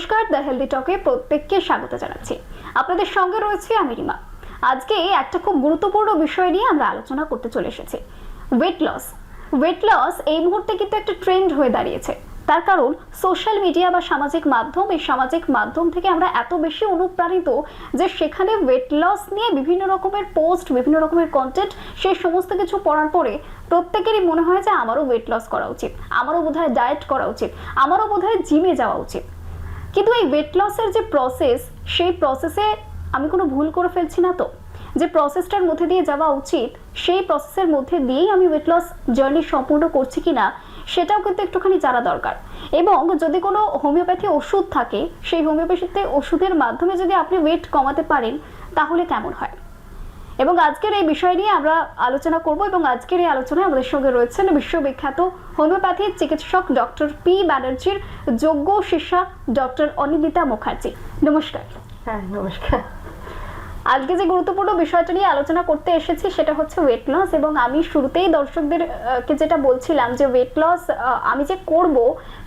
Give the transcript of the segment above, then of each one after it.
নমস্কার, the healthy টকে প্রত্যেককে স্বাগত জানাচ্ছি। আপনাদের সঙ্গে রয়েছে আমি রিমা। আজকে একটা খুব গুরুত্বপূর্ণ বিষয় নিয়ে আমরা আলোচনা করতে চলে এসেছি। ওয়েট লস ওয়েট লস এই মুহূর্তে কিন্তু একটা ট্রেন্ড হয়ে দাঁড়িয়েছে। তার কারণ সোশ্যাল মিডিয়া বা সামাজিক মাধ্যম, এই সামাজিক মাধ্যম থেকে আমরা এত বেশি অনুপ্রাণিত যে সেখানে ওয়েট লস নিয়ে বিভিন্ন রকমের পোস্ট বিভিন্ন রকমের কন্টেন্ট সেই সমস্ত কিছু পড়ার পরে প্রত্যেকেরই মনে হয় যে আমারও ওয়েট লস করা উচিত, আমারও বোধহয় ডায়েট করা উচিত, আমারও বোধহয় জিমে যাওয়া উচিত। কিন্তু এই ওয়েট লসের যে প্রসেস সেই প্রসেসে আমি কোনো ভুল করে ফেলছি না তো। যে প্রসেসটার মধ্যে দিয়ে যাওয়া উচিত, সেই প্রসেসের মধ্যে দিয়েই আমি ওয়েট লস জার্নি সম্পূর্ণ করছি কি না সেটাও কিন্তু একটুখানি জানা দরকার। এবং যদি কোনো হোমিওপ্যাথি ওষুধ থাকে, সেই হোমিওপ্যাথিতে ওষুধের মাধ্যমে যদি আপনি ওয়েট কমাতে পারেন, তাহলে কেমন হয়? এবং আজকের এই বিষয় নিয়ে আমরা আলোচনা করব এবং আজকের এই আলোচনায় আমাদের সঙ্গে রয়েছেন বিশ্ববিখ্যাত হোমিওপ্যাথি চিকিৎসক ডক্টর পি ব্যানার্জির যোগ্য শিষ্যা ডক্টর অনিন্দিতা মুখার্জি। নমস্কার। হ্যাঁ নমস্কার। আজকে যে গুরুত্বপূর্ণ বিষয়টা নিয়ে আলোচনা করতে এসেছি সেটা হচ্ছে ওয়েট লস এবং আমি শুরুতেই দর্শকদের আহ, কে যেটা বলছিলাম যে ওয়েট লস আমি যে করব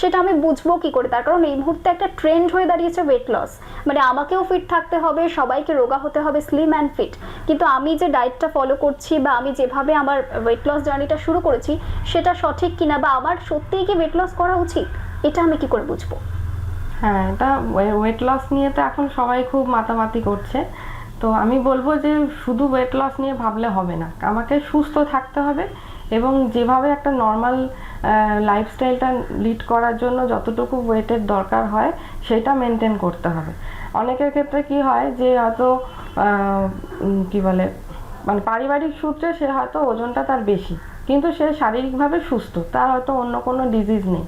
সেটা আমি বুঝব কি করে? তার কারণ এই মুহূর্তে একটা ট্রেন্ড হয়ে দাঁড়িয়েছে ওয়েট লস মানে আমাকেও ফিট থাকতে হবে সবাইকে রোগা হতে হবে স্লিম অ্যান্ড ফিট কিন্তু আমি যে ডায়েটটা ফলো করছি বা আমি যেভাবে আমার ওয়েট লস জার্নিটা শুরু করেছি সেটা সঠিক কিনা বা আমার সত্যিই কি ওয়েট লস করা উচিত? এটা আমি কি করে বুঝব? হ্যাঁ এটা ওয়েট লস নিয়ে তো এখন সবাই খুব মাতামাতি করছে। তো আমি বলব যে শুধু ওয়েট লস নিয়ে ভাবলে হবে না। আমাকে সুস্থ থাকতে হবে এবং যেভাবে একটা নর্মাল লাইফস্টাইলটা লিড করার জন্য যতটুকু ওয়েটের দরকার হয়, সেটা মেনটেন করতে হবে। অনেকের ক্ষেত্রে কি হয় যে হয়তো কি বলে মানে পারিবারিক সূত্রে সে হয়তো ওজনটা তার বেশি, কিন্তু সে শারীরিকভাবে সুস্থ, তার হয়তো অন্য কোনো ডিজিজ নেই।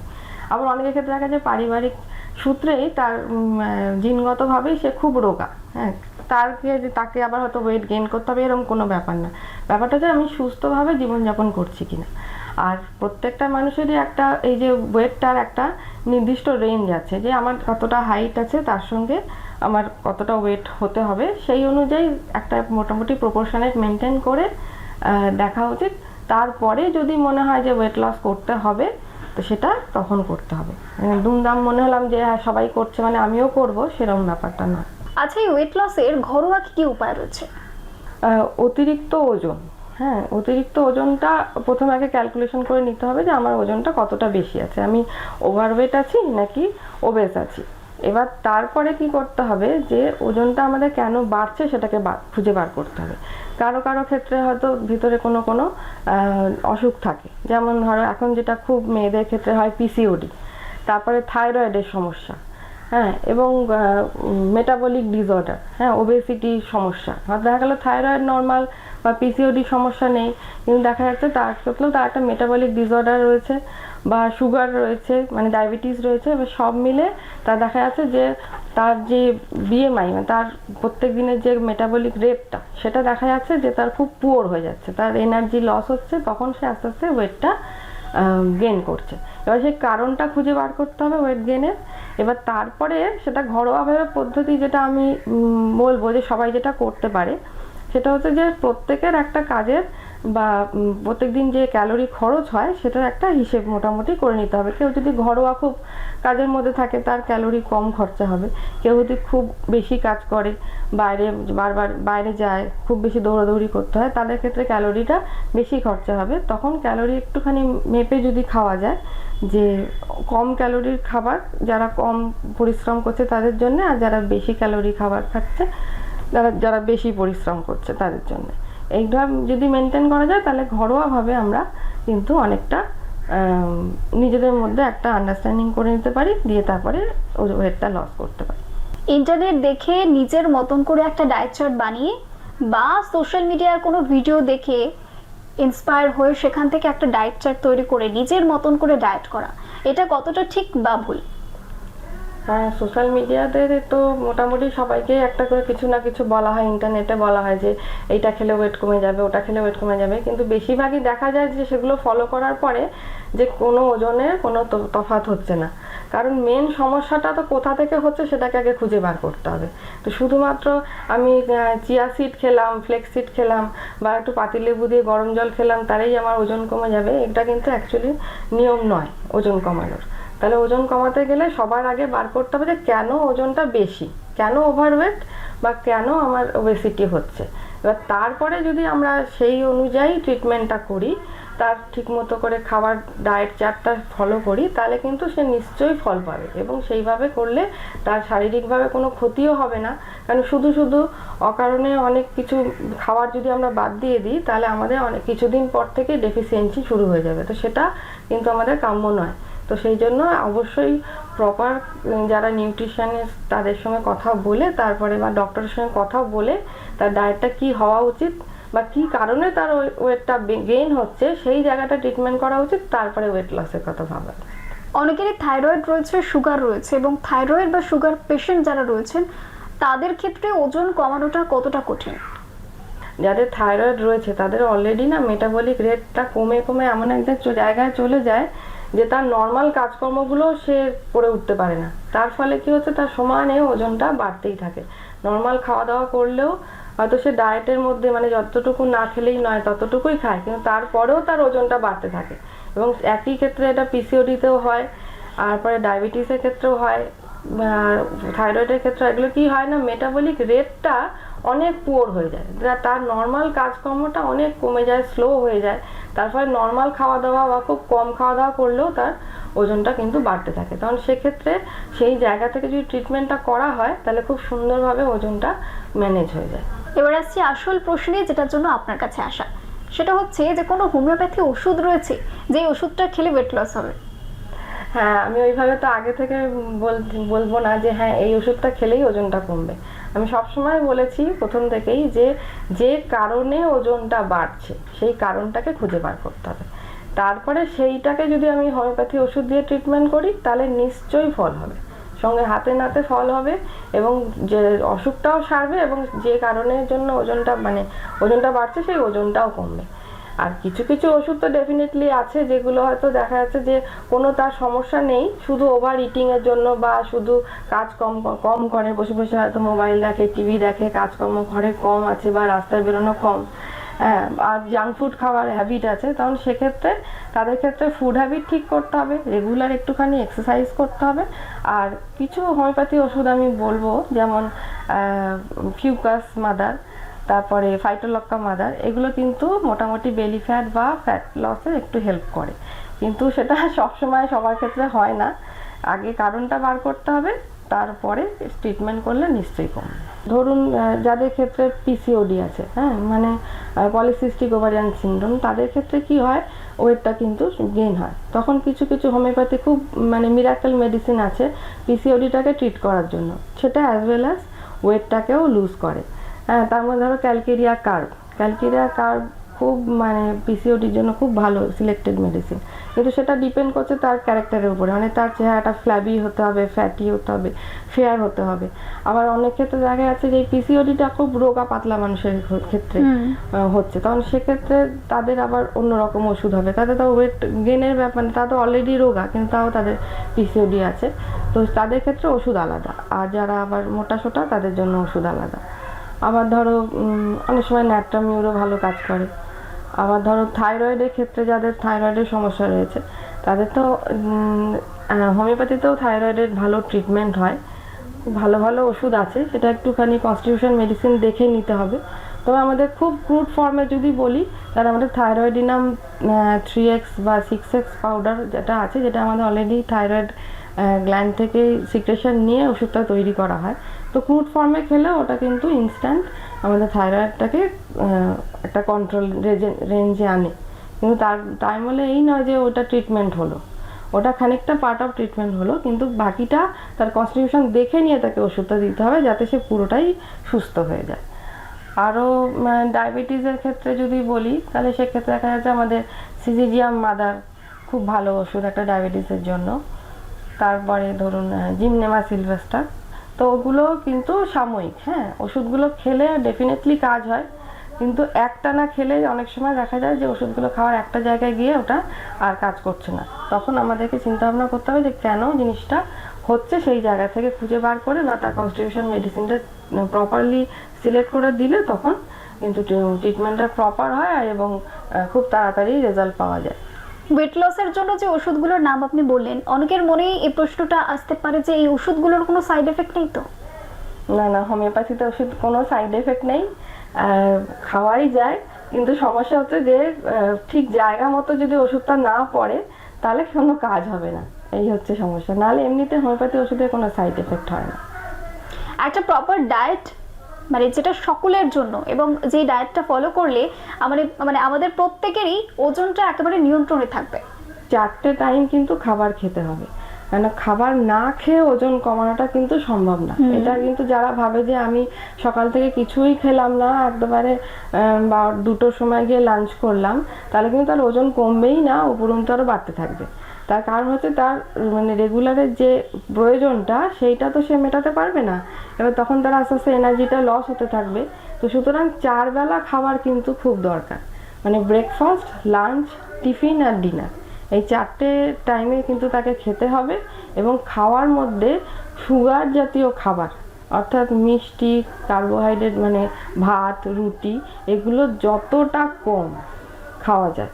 আবার অনেকের ক্ষেত্রে দেখা যায় পারিবারিক সূত্রেই তার জিনগতভাবেই সে খুব রোগা হ্যাঁ। তারকে তাকে আবার হয়তো ওয়েট গেইন করতে হবে, এরকম কোনো ব্যাপার না। ব্যাপারটা যে আমি সুস্থভাবে জীবনযাপন করছি কিনা। আর প্রত্যেকটা মানুষেরই একটা, এই যে ওয়েটটার একটা নির্দিষ্ট রেঞ্জ আছে, যে আমার কতটা হাইট আছে, তার সঙ্গে আমার কতটা ওয়েট হতে হবে, সেই অনুযায়ী একটা মোটামুটি প্রপোর্শনেট মেনটেন করে দেখা উচিত। তারপরে যদি মনে হয় যে ওয়েট লস করতে হবে, তো সেটা তখন করতে হবে। মানে দুমদাম মনে হলাম যে হ্যাঁ সবাই করছে মানে আমিও করব, সেরকম ব্যাপারটা না। আচ্ছা এই ওয়েট লসের ঘরোয়া কি কি উপায় রয়েছে? অতিরিক্ত ওজন। হ্যাঁ অতিরিক্ত ওজনটা প্রথমে আগে ক্যালকুলেশন করে নিতে হবে যে আমার ওজনটা কতটা বেশি আছে। আমি ওভারওয়েট আছি নাকি ওবেস আছি? এবার তারপরে কি করতে হবে যে ওজনটা আমাদের কেন বাড়ছে সেটাকে খুঁজে বার করতে হবে। কারও কারও ক্ষেত্রে হয়তো ভিতরে কোনো কোনো অসুখ থাকে। যেমন ধরো, এখন যেটা খুব মেয়েদের ক্ষেত্রে হয় পিসিওডি তারপরে থাইরয়েডের সমস্যা। হ্যাঁ এবং মেটাবলিক ডিসঅর্ডার হ্যাঁ ওবেসিটি সমস্যা। দেখা গেলো থাইরয়েড নর্মাল বা পিসিওডি সমস্যা নেই, কিন্তু দেখা যাচ্ছে তার সত্ত্বেও তার একটা মেটাবলিক ডিসঅর্ডার রয়েছে বা সুগার রয়েছে মানে ডায়াবেটিস রয়েছে, এবার সব মিলে তার দেখা যাচ্ছে যে তার যে বিএমআই মানে তার প্রত্যেক দিনের যে মেটাবলিক রেটটা সেটা দেখা যাচ্ছে যে তার খুব পুয়ার হয়ে যাচ্ছে। তার এনার্জি লস হচ্ছে, তখন সে আস্তে আস্তে ওয়েটটা গেন করছে। এবার সেই কারণটা খুঁজে বার করতে হবে ওয়েট গেনের এবার তারপরে সেটা ঘরোয়াভাবে পদ্ধতি যেটা আমি বলব যে সবাই যেটা করতে পারে সেটা হচ্ছে যে প্রত্যেকের একটা কাজের বা উম, প্রত্যেকদিন যে ক্যালোরি খরচ হয় সেটার একটা হিসেব মোটামুটি করে নিতে হবে। কেউ যদি ঘরোয়া খুব কাজের মধ্যে থাকে তার ক্যালোরি কম খরচা হবে। কেউ যদি খুব বেশি কাজ করে বাইরে বারবার বাইরে যায় খুব বেশি দৌড়াদৌড়ি করতে হয় তাদের ক্ষেত্রে ক্যালোরিটা বেশি খরচা হবে। তখন ক্যালোরি একটুখানি মেপে যদি খাওয়া যায় যে কম ক্যালোরির খাবার, যারা কম পরিশ্রম করছে তাদের জন্য আর যারা বেশি ক্যালোরি খাবার খাচ্ছে, যারা যারা বেশি পরিশ্রম করছে তাদের জন্য। এইটা যদি মেনটেন করা যায় তাহলে ঘরোয়াভাবে আমরা কিন্তু অনেকটা নিজেদের মধ্যে একটা আন্ডারস্ট্যান্ডিং করে নিতে পারি, দিয়ে তারপরে ওয়েটটা লস করতে পারি। ইন্টারনেট দেখে নিজের মতন করে একটা ডায়েট চার্ট বানিয়ে বা সোশ্যাল মিডিয়ার কোনো ভিডিও দেখে ইন্সপায়ার হয়ে সেখান থেকে একটা ডায়েট চার্ট তৈরি করে নিজের মতন করে ডায়েট করা। এটা কতটা ঠিক বা ভুল? হ্যাঁ সোশ্যাল মিডিয়াতে তো মোটামুটি সবাইকে একটা করে কিছু না কিছু বলা হয় ইন্টারনেটে বলা হয় যে, এইটা খেলে ওয়েট কমে যাবে, ওটা খেলে ওয়েট কমে যাবে। কিন্তু বেশিরভাগই দেখা যায় যে, সেগুলো ফলো করার পরে যে, কোনো ওজনের কোনো তফাৎ হচ্ছে না। কারণ মেন সমস্যাটা তো কোথা থেকে হচ্ছে সেটাকে আগে খুঁজে বার করতে হবে। তো শুধুমাত্র আমি চিয়া সিড খেলাম ফ্লেক্স সিড খেলাম, বা একটু পাতিলেবু দিয়ে গরম জল খেলাম, তারেই আমার ওজন কমে যাবে। এটা কিন্তু অ্যাকচুয়ালি নিয়ম নয়, ওজন কমানোর। তাহলে ওজন কমাতে গেলে সবার আগে বার করতে হবে যে কেন ওজনটা বেশি, কেন ওভারওয়েট বা কেন আমার ওবেসিটি হচ্ছে। এবার তারপরে যদি আমরা সেই অনুযায়ী ট্রিটমেন্টটা করি, তার ঠিকমতো করে খাবার ডায়েট চার্টটা ফলো করি, তাহলে কিন্তু সে নিশ্চয়ই ফল পাবে এবং সেইভাবে করলে তার শারীরিকভাবে কোনো ক্ষতিও হবে না। কারণ শুধু শুধু অকারণে অনেক কিছু খাবার যদি আমরা বাদ দিয়ে দিই, তাহলে আমাদের অনেক কিছুদিন পর থেকে ডেফিসিয়েন্সি শুরু হয়ে যাবে। তো সেটা কিন্তু আমাদের কাম্য নয়। তো সেই জন্য অবশ্যই প্রপার যারা নিউট্রিশনিস্ট তাদের সঙ্গে কথা বলে তারপরে বা ডক্টরের সঙ্গে কথা বলে তার ডায়েটটা কি হওয়া উচিত বা কি কারণে তার ওয়েটটা গেইন হচ্ছে সেই জায়গাটা ট্রিটমেন্ট করা উচিত তারপরে ওয়েট লসের কথা ভাবা। অনেকেরই থাইরয়েড রয়েছে সুগার রয়েছে এবং থাইরয়েড বা সুগার পেশেন্ট যারা রয়েছেন তাদের ক্ষেত্রে ওজন কমানোটা কতটা কঠিন? যাদের থাইরয়েড রয়েছে তাদের অলরেডি না মেটাবলিক রেটটা কমে কমে এমন একটা জায়গায় চলে যায় যে তার নর্মাল কাজকর্মগুলো সে করে উঠতে পারে না। তার ফলে কি হচ্ছে? তার সমানে ওজনটা বাড়তেই থাকে। নর্মাল খাওয়া দাওয়া করলেও হয়তো সে ডায়েটের মধ্যে মানে যতটুকু না খেলেই নয়, ততটুকুই খায়। কিন্তু তারপরেও তার ওজনটা বাড়তে থাকে। এবং একই ক্ষেত্রে এটা পিসিওডিতেও হয়, তারপরে ডায়াবেটিসের ক্ষেত্রেও হয়। থাইরয়েডের ক্ষেত্রে এগুলো কি হয় না? মেটাবলিক রেটটা অনেক পুয়ার হয়ে যায়। তার নর্মাল কাজকর্মটা অনেক কমে যায় স্লো হয়ে যায়। তার ফলে নর্মাল খাওয়া দাওয়া বা খুব কম খাওয়া দাওয়া করলেও তার ওজনটা কিন্তু বাড়তে থাকে। তখন সেক্ষেত্রে সেই জায়গা থেকে যদি ট্রিটমেন্টটা করা হয়, তাহলে খুব সুন্দরভাবে ওজনটা ম্যানেজ হয়ে যায়। এবার আসছি আসল প্রশ্নে যেটার জন্য আপনার কাছে আসা। সেটা হচ্ছে যে কোনো হোমিওপ্যাথি ওষুধ রয়েছে যে ওষুধটা খেলে ওয়েট লস হবে। হ্যাঁ আমি ওইভাবে তো আগে থেকে বল- বলব না যে হ্যাঁ এই ওষুধটা খেলেই ওজনটা কমবে। আমি সবসময় বলেছি প্রথম থেকেই যে যে কারণে ওজনটা বাড়ছে, সেই কারণটাকে খুঁজে বার করতে হবে। তারপরে সেইটাকে যদি আমি হোমিওপ্যাথি ওষুধ দিয়ে ট্রিটমেন্ট করি, তাহলে নিশ্চয়ই ফল হবে। সঙ্গে হাতে নাতে ফল হবে এবং যে অসুখটাও সারবে এবং যে কারণের জন্য ওজনটা মানে ওজনটা বাড়ছে, সেই ওজনটাও কমবে। আর কিছু কিছু ওষুধ তো ডেফিনেটলি আছে যেগুলো হয়তো দেখা যাচ্ছে যে কোনো তার সমস্যা নেই, শুধু ওভার ইটিং এর জন্য বা শুধু কাজ কম কম করে, বসে বসে হয়তো মোবাইল দেখে টিভি দেখে, কাজকর্ম ঘরে কম আছে বা রাস্তায় বেরোনো কম। হ্যাঁ আর জাঙ্ক ফুড খাওয়ার হ্যাবিট আছে তখন সেক্ষেত্রে তাদের ক্ষেত্রে ফুড হ্যাবিট ঠিক করতে হবে রেগুলার একটুখানি এক্সারসাইজ করতে হবে। আর কিছু হোমিওপ্যাথি ওষুধ আমি বলব, যেমন ফিউকাস মাদার তারপরে ফাইটোলক্কা মাদার এগুলো কিন্তু মোটামুটি বেলি ফ্যাট বা ফ্যাট লসে একটু হেল্প করে। কিন্তু সেটা সবসময় সবার ক্ষেত্রে হয় না। আগে কারণটা বার করতে হবে, তারপরে ট্রিটমেন্ট করলে নিশ্চয়ই কমবে। ধরুন যাদের ক্ষেত্রে পিসিওডি আছে হ্যাঁ মানে পলিসিস্টিক ওভারিয়ান সিন্ড্রোম তাদের ক্ষেত্রে কি হয়? ওয়েটটা কিন্তু গেইন হয়। তখন কিছু কিছু হোমিওপ্যাথি খুব মানে মিরাকেল মেডিসিন আছে পিসিওডিটাকে ট্রিট করার জন্য। সেটা অ্যাজ ওয়েল অ্যাজ ওয়েটটাকেও লুজ করে। হ্যাঁ তার মধ্যে ধরো ক্যালকেরিয়া কার্ভ ক্যালকেরিয়া কার্ভ খুব মানে পিসিওডির জন্য খুব ভালো সিলেক্টেড মেডিসিন কিন্তু সেটা ডিপেন্ড করছে তার ক্যারেক্টারের উপরে। মানে তার চেহারাটা ফ্ল্যাবি হতে হবে ফ্যাটি হতে হবে ফেয়ার হতে হবে। আবার অনেক ক্ষেত্রে দেখা যাচ্ছে যে এই পিসিওডিটা খুব রোগা পাতলা মানুষের ক্ষেত্রে। হচ্ছে। তখন সেক্ষেত্রে তাদের আবার অন্যরকম ওষুধ হবে। তাদের তো ওয়েট গেনের ব্যাপার তারা তো অলরেডি রোগা কিন্তু তাও তাদের পিসিওডি আছে। তো তাদের ক্ষেত্রে ওষুধ আলাদা। আর যারা আবার মোটা সোটা তাদের জন্য ওষুধ আলাদা। আবার ধরো অনেক সময় ন্যাট্রামিউরও ভালো কাজ করে। আবার ধরো থাইরয়েডের ক্ষেত্রে যাদের থাইরয়েডের সমস্যা রয়েছে, তাদের তো হোমিওপ্যাথিতেও থাইরয়েডের ভালো ট্রিটমেন্ট হয়। ভালো ভালো ওষুধ আছে, সেটা একটুখানি কনস্টিটিউশন মেডিসিন দেখে নিতে হবে। তবে আমাদের খুব ক্রুড ফর্মে যদি বলি, তাহলে আমাদের থাইরয়েডিনাম থ্রি এক্স বা সিক্স এক্স পাউডার যেটা আছে, যেটা আমাদের অলরেডি থাইরয়েড গ্ল্যান্ড থেকে সিক্রেশন নিয়ে ওষুধটা তৈরি করা হয়। তো ক্রুড ফর্মে খেলে ওটা কিন্তু ইনস্ট্যান্ট আমাদের থাইরয়েডটাকে একটা কন্ট্রোল রেঞ্জে আনে। কিন্তু তার টাইম হলে এই নয় যে ওটা ট্রিটমেন্ট হলো। ওটা খানিকটা পার্ট অফ ট্রিটমেন্ট হলো, কিন্তু বাকিটা তার কনস্টিটিউশন দেখে নিয়ে তাকে ওষুধটা দিতে হবে যাতে সে পুরোটাই সুস্থ হয়ে যায়। আরও ডায়াবেটিসের ক্ষেত্রে যদি বলি, তাহলে সেক্ষেত্রে দেখা যাচ্ছে আমাদের সিজিজিয়াম মাদার খুব ভালো ওষুধ একটা ডায়াবেটিসের জন্য। তারপরে ধরুন জিমনেমা সিলভেস্টার তো ওগুলো কিন্তু সাময়িক হ্যাঁ। ওষুধগুলো খেলে ডেফিনেটলি কাজ হয়। কিন্তু একটা না খেলে অনেক সময় দেখা যায় যে ওষুধগুলো খাওয়ার একটা জায়গায় গিয়ে ওটা আর কাজ করছে না। তখন আমাদেরকে চিন্তা ভাবনা করতে হবে যে কেন জিনিসটা হচ্ছে সেই জায়গা থেকে খুঁজে বার করে বা তার কনস্টিটিউশন মেডিসিনটা প্রপারলি সিলেক্ট করে দিলে তখন কিন্তু ট্রিটমেন্টটা প্রপার হয় এবং খুব তাড়াতাড়ি রেজাল্ট পাওয়া যায়। ওয়েট লসের জন্য যে ওষুধগুলোর নাম আপনি বললেন অনেকের মনেই এই প্রশ্নটা আসতে পারে যে এই ওষুধগুলোর কোনো সাইড এফেক্ট নেই তো? না না হোমিওপ্যাথিতে ওষুধ কোনো সাইড এফেক্ট নেই। খাওয়াই যায় কিন্তু সমস্যা হচ্ছে যে ঠিক জায়গা মতো যদি ওষুধটা না পড়ে তাহলে কোনো কাজ হবে না। এই হচ্ছে সমস্যা। নাহলে এমনিতে হোমিওপ্যাথি ওষুধের কোনো সাইড এফেক্ট হয় না। একটা প্রপার ডায়েট মানে যেটা সকলের জন্য এবং যে ডায়েটটা ফলো করলে আমাদের মানে আমাদের প্রত্যেকেরই ওজনটা একেবারে নিয়ন্ত্রণে থাকবে। চারটে টাইম কিন্তু খাবার খেতে হবে। কেন খাবার না খেয়ে ওজন কমানোটা কিন্তু সম্ভব না। এটা কিন্তু যারা ভাবে যে আমি সকাল থেকে কিছুই খেলাম না একবারে বা দুটোর সময় গিয়ে লাঞ্চ করলাম তাহলে কিন্তু তার ওজন কমবেই না উপরন্তু আরও বাড়তে থাকবে। তার কারণ হচ্ছে তার মানে রেগুলারের যে প্রয়োজনটা, সেইটা তো সে মেটাতে পারবে না। এবার তখন তার আস্তে আস্তে এনার্জিটা লস হতে থাকবে। তো সুতরাং চার বেলা খাবার কিন্তু খুব দরকার। মানে ব্রেকফাস্ট লাঞ্চ টিফিন আর ডিনার এই চারটে টাইমে কিন্তু তাকে খেতে হবে এবং খাওয়ার মধ্যে সুগার জাতীয় খাবার, অর্থাৎ মিষ্টি কার্বোহাইড্রেট মানে ভাত, রুটি, এগুলো যতটা কম খাওয়া যায়।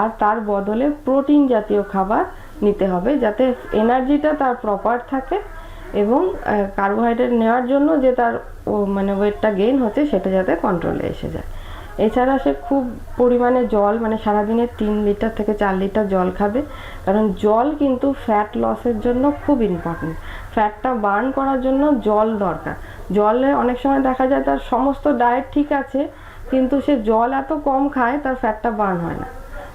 আর তার বদলে প্রোটিন জাতীয় খাবার নিতে হবে যাতে এনার্জিটা তার প্রপার থাকে এবং কার্বোহাইড্রেট নেওয়ার জন্য যে তার মানে ওয়েটটা গেইন হচ্ছে সেটা যাতে কন্ট্রোলে এসে যায়। এছাড়া সে খুব পরিমাণে জল মানে সারাদিনে তিন লিটার থেকে চার লিটার জল খাবে। কারণ জল কিন্তু ফ্যাট লসের জন্য খুব ইম্পর্টেন্ট ফ্যাটটা বার্ন করার জন্য জল দরকার। জলে অনেক সময় দেখা যায় তার সমস্ত ডায়েট ঠিক আছে, কিন্তু সে জল এত কম খায়, তার ফ্যাটটা বার্ন হয় না।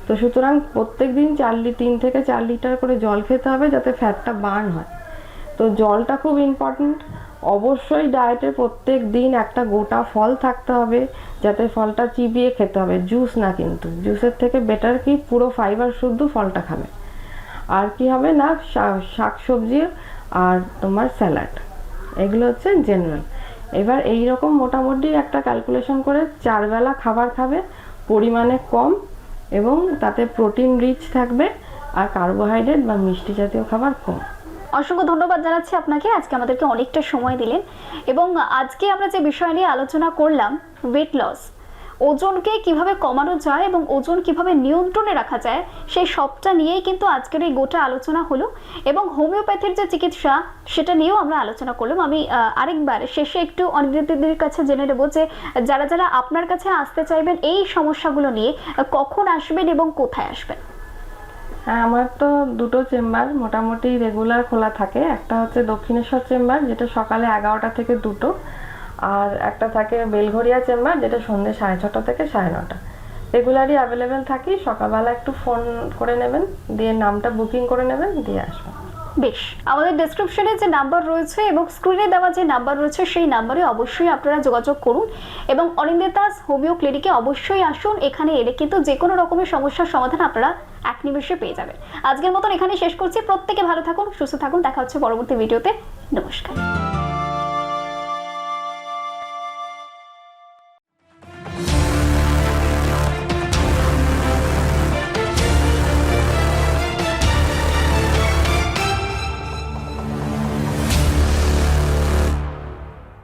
তো সুতরাং প্রত্যেক দিন চার লি তিন থেকে চার লিটার করে জল খেতে হবে যাতে ফ্যাটটা বার্ন হয়। তো জলটা খুব ইম্পর্ট্যান্ট অবশ্যই ডায়েটে প্রত্যেক দিন একটা গোটা ফল থাকতে হবে যাতে ফলটা চিবিয়ে খেতে হবে। জুস না কিন্তু। জুসের থেকে বেটার কি? পুরো ফাইবার শুদ্ধ ফলটা খাবে। আর কি হবে না? শা- সবজি আর তোমার স্যালাড এগুলো হচ্ছে জেনারেল এবার এই রকম মোটামুটি একটা ক্যালকুলেশন করে চারবেলা খাবার খাবে। পরিমাণে কম এবং তাতে প্রোটিন রিচ থাকবে আর কার্বোহাইড্রেট বা মিষ্টি জাতীয় খাবার কম। অসংখ্য ধন্যবাদ জানাচ্ছি আপনাকে। আজকে আমাদেরকে অনেকটা সময় দিলেন এবং আজকে আমরা যে বিষয় নিয়ে আলোচনা করলাম ওয়েট লস ওজনকে কীভাবে কমানো যায় এবং ওজন কীভাবে নিয়ন্ত্রণে রাখা যায়, সেই সবটা নিয়েই কিন্তু আজকের এই গোটা আলোচনা হলো। এবং হোমিওপ্যাথির যে চিকিৎসা, সেটা নিয়েও আমরা আলোচনা করলাম। আমি আরেকবার শেষে একটু অনিন্দিতদের কাছে জেনে নেব যে, যারা যারা আপনার কাছে আসতে চাইবেন এই সমস্যাগুলো নিয়ে, কখন আসবেন এবং কোথায় আসবেন? হ্যাঁ আমার তো দুটো চেম্বার, মোটামুটি রেগুলার খোলা থাকে। একটা হচ্ছে দক্ষিণেশ্বর চেম্বার, যেটা সকালে এগারোটা থেকে দুটো। আর একটা থাকে বেলঘরিয়া চেম্বার, যেটা সন্ধ্যে সাড়ে ছটা থেকে সাড়ে নটা। রেগুলারই অ্যাভেলেবেল থাকি, সকালবেলা একটু ফোন করে নেবেন, দিয়ে নামটা বুকিং করে নেবেন, দিয়ে আসবেন। বেশ, আমাদের ডেসক্রিপশনে যে নাম্বার রয়েছে এবং স্ক্রিনে দেওয়া যে নাম্বার রয়েছে, সেই নাম্বারে অবশ্যই আপনারা যোগাযোগ করুন এবং অনিন্দিতাস হোমিও ক্লিনিকে অবশ্যই আসুন। এখানে এলে কিন্তু যে কোনো রকমের সমস্যার সমাধান আপনারা এক নিমেষে পেয়ে যাবেন। আজকের মতন এখানে শেষ করছি। প্রত্যেকে ভালো থাকুন, সুস্থ থাকুন। দেখা হচ্ছে পরবর্তী ভিডিওতে নমস্কার।